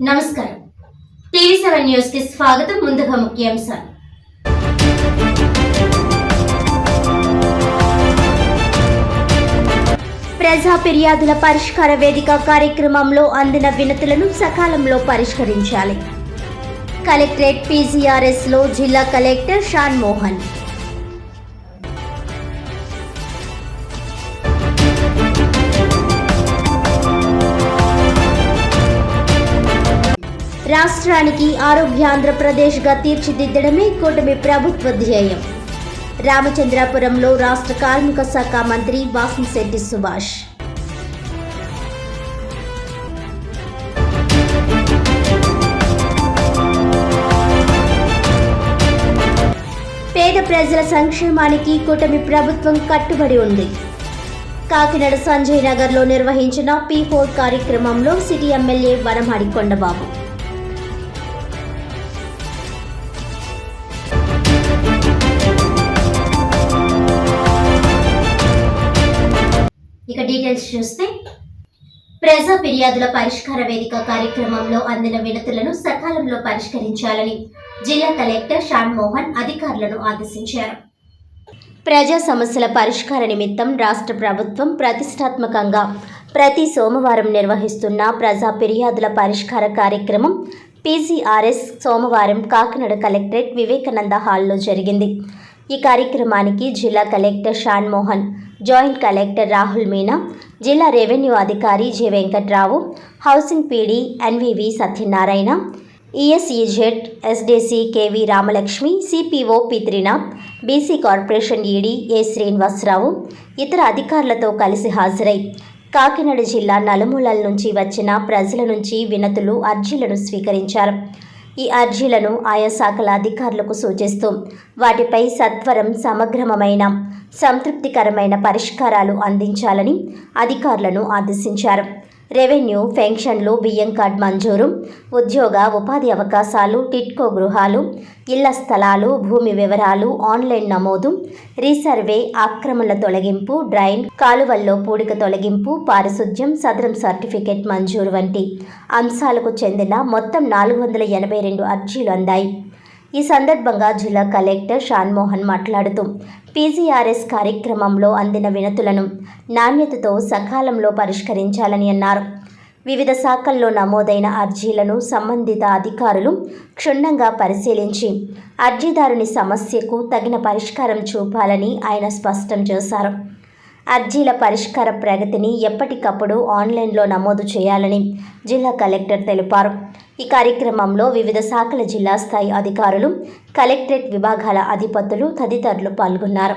నమస్కారం. TV seven న్యూస్కి స్వాగతం. ముందుగా ముఖ్యాంశాలు. ప్రజా ఫిర్యాదుల పరిష్కార వేదిక కార్యక్రమంలో అందిన వినతులను సకాలంలో పరిష్కరించాలి. కలెక్టరేట్ పీజీఆర్ఎస్లో జిల్లా కలెక్టర్ షాన్ మోహన్ రాష్ట్రానికి ఆరోగ్య ఆంధ్రప్రదేశ్గా తీర్చిదిద్దడమే కూటమి ప్రభుత్వ ధ్యేయం. రామచంద్రాపురంలో రాష్ట్ర కార్మిక శాఖ మంత్రి వాసంశెట్టి సుభాష్. పేద ప్రజల సంక్షేమానికి కూటమి ప్రభుత్వం కట్టుబడి ఉంది. కాకినాడ సంజయ్ నగర్లో నిర్వహించిన పీ ఫోర్ కార్యక్రమంలో city MLA Vanamadi Kondababu. Details చూస్తే ప్రజా ఫిర్యాదుల పరిష్కార వేదిక కార్యక్రమంలో అందిన వినతులను సకాలంలో పరిష్కరించాలని జిల్లా కలెక్టర్ షాన్ మోహన్ అధికారులను ఆదేశించారు. ప్రజా సమస్యల పరిష్కార నిమిత్తం రాష్ట్ర ప్రభుత్వం ప్రతిష్టాత్మకంగా ప్రతి సోమవారం నిర్వహిస్తున్న ప్రజా ఫిర్యాదుల పరిష్కార కార్యక్రమం పీసీఆర్ఎస్ సోమవారం కాకినాడ కలెక్టరేట్ వివేకానంద హాల్లో జరిగింది. ఈ కార్యక్రమానికి జిల్లా collector Shan Mohan joint collector Rahul Meena జిల్లా రెవెన్యూ అధికారి J Venkatrao housing PD NVV Satyanarayana ESEZ SDC KV Ramalakshmi CPO Pitrinath BC corporation ED A Srinivasarao ఇతర అధికారులతో కలిసి హాజరై కాకినాడ జిల్లా నలుమూలల నుంచి వచ్చిన ప్రజల నుంచి వినతులు అర్జీలను స్వీకరించారు. ఈ అర్జీలను ఆయా శాఖల అధికారులకు సూచిస్తూ వాటిపై సత్వరం సమగ్రమైన సంతృప్తికరమైన పరిష్కారాలు అందించాలని అధికారులను ఆదేశించారు. రెవెన్యూ పెన్షన్లు బియ్యం కార్డ్ మంజూరు ఉద్యోగ ఉపాధి అవకాశాలు టిట్కో గృహాలు ఇళ్ళ స్థలాలు భూమి వివరాలు ఆన్లైన్ నమోదు రీసర్వే ఆక్రమణల తొలగింపు డ్రైన్ కాలువల్లో పూడిక తొలగింపు పారిశుధ్యం సదరం సర్టిఫికెట్ మంజూరు వంటి అంశాలకు చెందిన మొత్తం నాలుగు వందల ఎనభై రెండు అర్జీలు అందాయి. ఈ సందర్భంగా జిల్లా కలెక్టర్ షాన్మోహన్ మాట్లాడుతూ పీజీఆర్ఎస్ కార్యక్రమంలో అందిన వినతులను నాణ్యతతో సకాలంలో పరిష్కరించాలని అన్నారు. వివిధ శాఖల్లో నమోదైన అర్జీలను సంబంధిత అధికారులు క్షుణ్ణంగా పరిశీలించి అర్జీదారుని సమస్యకు తగిన పరిష్కారం చూపాలని ఆయన స్పష్టం చేశారు. అర్జీల పరిష్కార ప్రగతిని ఎప్పటికప్పుడు ఆన్లైన్లో నమోదు చేయాలని జిల్లా కలెక్టర్ తెలిపారు. ఈ కార్యక్రమంలో వివిధ శాఖల జిల్లా స్థాయి అధికారులు కలెక్టరేట్ విభాగాల అధిపతులు తదితరులు పాల్గొన్నారు.